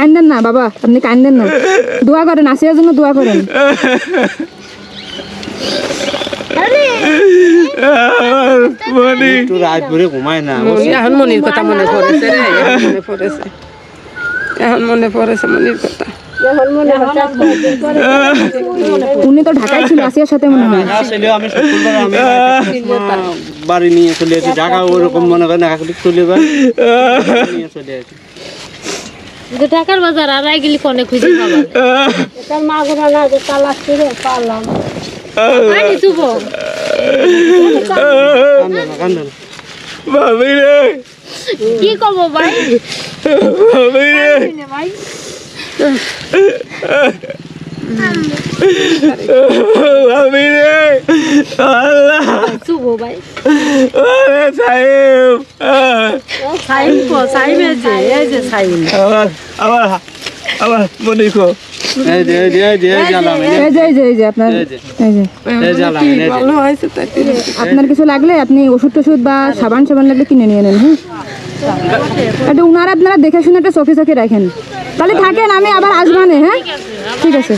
কান্দেন না বাবা আপনি কান্দেন না। দোয়া করেন আসিয়ার জন্য দোয়া করেন। মনি। একটু রাত ভরে ঘুমায় না এখন মনির কথা মনে পড়েছে রে এখন মনে পড়েছে। এখন মনে পড়েছে মনির কথা। উনি তো ঢাকায় ছিল আসিয়ার সাথে মনে হয়। বাড়ি নিয়ে চলে আসি ঢাকা ওরকম মনে করেন চলে যাই নিয়ে চলে আসি। যে টাকার বাজার আর গেলি কনে খুঁজে পাবা তার মা গোনা না যে তালাক ছিঁড়ে পারলাম। আনি তুব ভাবি রে। কি কব ভাই? ভাবি রে। ভাবি রে। আল্লাহ। শুভ ভাই। ওরে সাহেব। সাইন কো সাইন যে এই যে সাইন আবার আবার আবার মনি কো। এই যে এই যে এই যে এই যে এই যে, এই যে এই যে আপনার এই যে। এই যে। ভালো হয়েছে তাই আপনার কিছু লাগলে আপনি ওষুধ টষুধ বা সাবান সাবান লাগলে কিনে নিয়ে নেন হ্যাঁ? একটু উনারা আপনারা দেখে শুনে একটা চোখে চোখে রাখেন। তাহলে থাকেন আমি আবার আসবানে হ্যাঁ? ঠিক আছে।